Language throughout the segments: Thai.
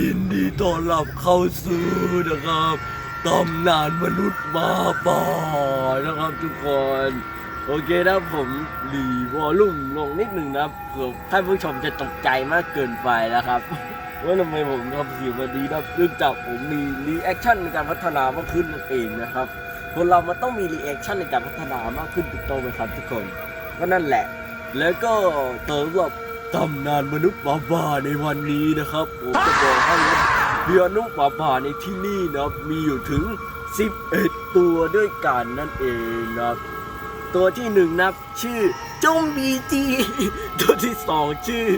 ยินดีต้อนรับเข้าสู่นะครับตำนานมนุษย์มาป่านะครับทุกคน โอเคนะผมรีวอลลุ่มลงนิดหนึ่งนะเผื่อท่านผู้ชมจะตกใจมากเกินไปนะครับว่าทำไมผมทำเสียงวันนี้นะเนื่องจากผมมีรีแอคชั่นในการพัฒนามากขึ้นนั่นเองนะครับคนเรามันต้องมีรีแอคชั่นในการพัฒนามากขึ้นถูกต้องไหมครับทุกคนก็นั่นแหละ แล้วก็เติมกับ ตำนานมนุษย์หมาป่าในวันนี้นะครับผมจะบอกให้นะเรือนุษย์หมาป่าในที่นี่นะครับมีอยู่ถึง 11 ตัวด้วยกันนั่นเองนะครับตัวที่หนึ่งนับชื่อจงบีจีตัวที่สองชื่อ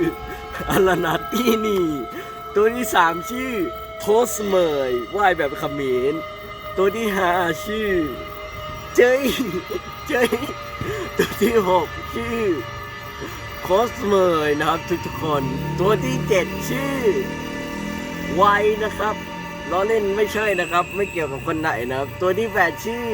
อารานาตีนี่ตัวที่สามชื่อโทสเมยว่ายแบบเขมรตัวที่ห้าชื่อเจยเจยตัวที่หกชื่อ โคสเมยนะครับทุกๆคน ตัวที่เจ็ดชื่อไวนะครับล้อเล่นไม่ใช่นะครับ ไม่เกี่ยวกับคนไหนนะครับ ตัวที่แปดชื่อ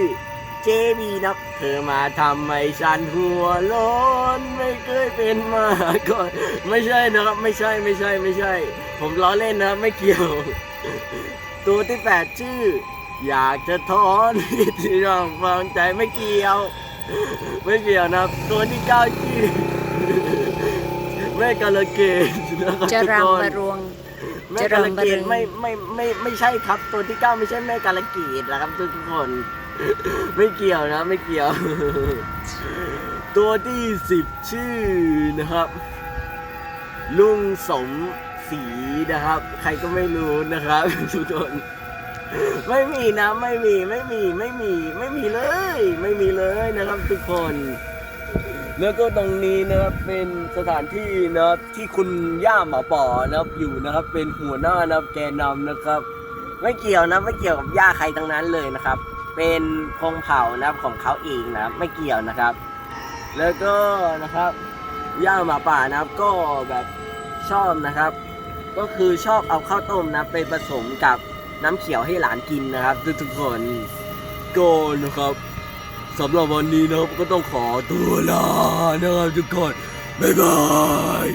เจบีนับเธอมาทำให้ฉันหัวร้อนไม่เคยเป็นมาก่อนไม่ใช่นะครับ ไม่ใช่ไม่ใช่ไม่ใช่ ผมล้อเล่นนะครับไม่เกี่ยว ตัวที่แปดชื่อ อยากจะถอนที่ร้องฟังใจไม่เกี่ยว ไม่เกี่ยวนะครับ ตัวที่เก้าชื่อ แม่กาลเกตนะครับจะทุกรำคบนรวง แม่จะกาลรำบเกรึตง ไม่ไม่ไม่ไม่ใช่ครับ ตัวที่เก้าไม่ใช่แม่กาลเกตนะครับทุกคน ไม่เกี่ยวนะไม่เกี่ยว ตัวที่สิบชื่อนะครับ ลุงสมศรีนะครับ ใครก็ไม่รู้นะครับ ทุกคนไม่มีนะไม่มีไม่มีไม่มี ไม่มีเลย ไม่มีเลยนะครับ ทุกคน แล้วก็ตรงนี้นะครับเป็นสถานที่นะครับที่คุณย่าหมาป่อนะครับอยู่นะครับ เป็นหัวหน้านะครับแกนนำนะครับ ไม่เกี่ยวนะไม่เกี่ยวกับย่าใครทั้งนั้นเลยนะครับ เป็นพงเผ่านะครับของเขาเองนะครับไม่เกี่ยวนะครับ แล้วก็นะครับย่าหมาป่านะครับก็แบบชอบนะครับ ก็คือชอบเอาข้าวต้มนะไปผสมกับน้ำเขียวให้หลานกินนะครับทุกๆคนโกนะครับ สำหรับวันนี้นะครับก็ต้องขอตัวลานะครับทุกคนบ๊ายบาย